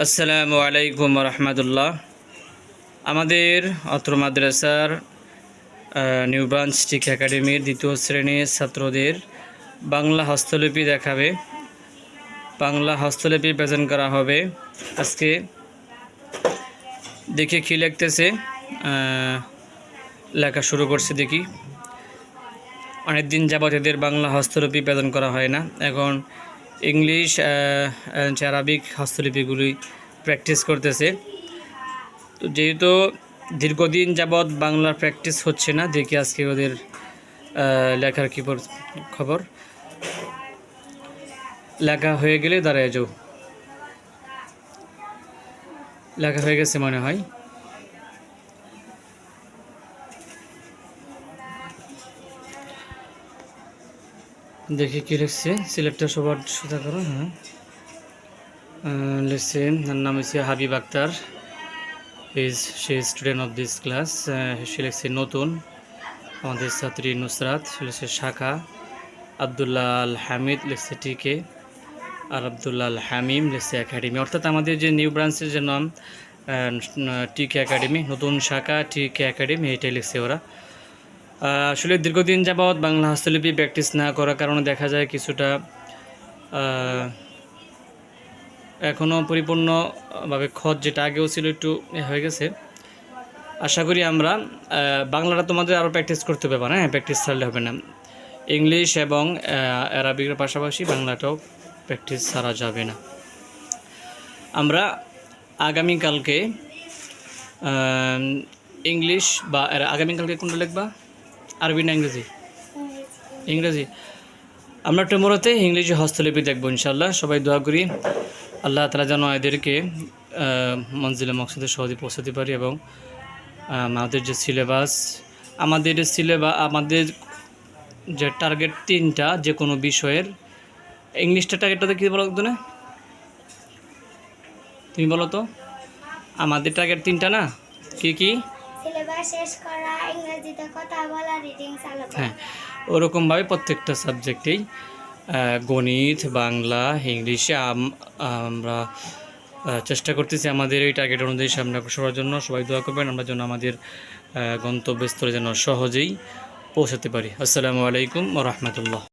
আসসালামু আলাইকুম রহমতুল্লাহ। আমাদের অত্র মাদ্রাসার নিউ ব্রাঞ্চ টিক একাডেমির দ্বিতীয় শ্রেণির ছাত্রদের বাংলা হস্তলিপি দেখাবে। বাংলা হস্তলিপি প্রেজেন্ট করা হবে। আজকে দেখি কী লিখতেছে। লেখা শুরু করছে দেখি। অনেক দিন যাবৎ এদের বাংলা হস্তলিপি প্রেজেন্ট করা হয় না। এখন ইংলিশ আরবিক হস্তলিপিগুলি প্র্যাকটিস করতেছে। তো যেহেতু দীর্ঘদিন যাবৎ বাংলার প্র্যাকটিস হচ্ছে না, দেখি আজকে ওদের লেখার কী খবর। লেখা হয়ে গেলে দাঁড়ায় যাও। লেখা হয়ে গেছে মনে হয়। দেখি কি লিখছে। সিলেক্টটা সবার সোজা করো হ্যাঁ। লিখছে, তার নাম হচ্ছে হাবিব আক্তার। ইজ সে স্টুডেন্ট অফ দিস ক্লাস সে লিখছে নতুন। আমাদের ছাত্রী নুসরাত সে লিখছে শাখা। আবদুল্লাহ আল হামিদ লিখছে টিকে। আর আবদুল্লাহ আল হামিম লিখছে একাডেমি। অর্থাৎ আমাদের যে নিউ ব্রাঞ্চের যে নাম টিকে একাডেমি, নতুন শাখা টিকে একাডেমি, এটাই লিখছে ওরা। আসলে দীর্ঘদিন যাবৎ বাংলা হস্তলিপি প্র্যাকটিস না করার কারণে দেখা যায় কিছুটা এখনও পরিপূর্ণভাবে খত যেটা আগেও ছিল একটু হয়ে গেছে। আশা করি আমরা বাংলাটা তোমাদের আরও প্র্যাকটিস করতে পারব না হ্যাঁ? প্র্যাকটিস ছাড়লে হবে না। ইংলিশ এবং আহ, আরবিকের পাশাপাশি বাংলাটাও প্র্যাকটিস ছাড়া যাবে না। আমরা আগামীকালকে ইংলিশ বা আগামীকালকে কোনটা লিখবা? আরবি না ইংরেজি? ইংরেজি। আমরা টেমোরাতে ইংরেজি হস্তলিপি দেখব ইনশাল্লাহ সবাই দোয়া করি আল্লাহ তালা যেন এদেরকে মঞ্জিলে মকসুদে সহজে পৌঁছাতে পারি এবং আমাদের যে সিলেবাস, আমাদের সিলেবাস আমাদের যে টার্গেট তিনটা যে কোনো বিষয়ের, ইংলিশটা টার্গেটটাতে কী বলো তো না তুমি বলো তো। আমাদের টার্গেট তিনটা না? কি কি? শেষ করা, ইংরেজিতে কথা বলা রিডিং চালু হ্যাঁ ওরকমভাবে প্রত্যেকটা সাবজেক্টেই গণিত, বাংলা, ইংলিশে আমরা চেষ্টা করতেছি আমাদের এই টার্গেট অনুযায়ী সামনে অগ্রসর জন্য। সবাই দোয়া করবেন, আমরা যেন আমাদের গন্তব্যস্থলে যেন সহজেই পৌঁছাতে পারি। আসসালামু আলাইকুম রহমতুল্লাহ।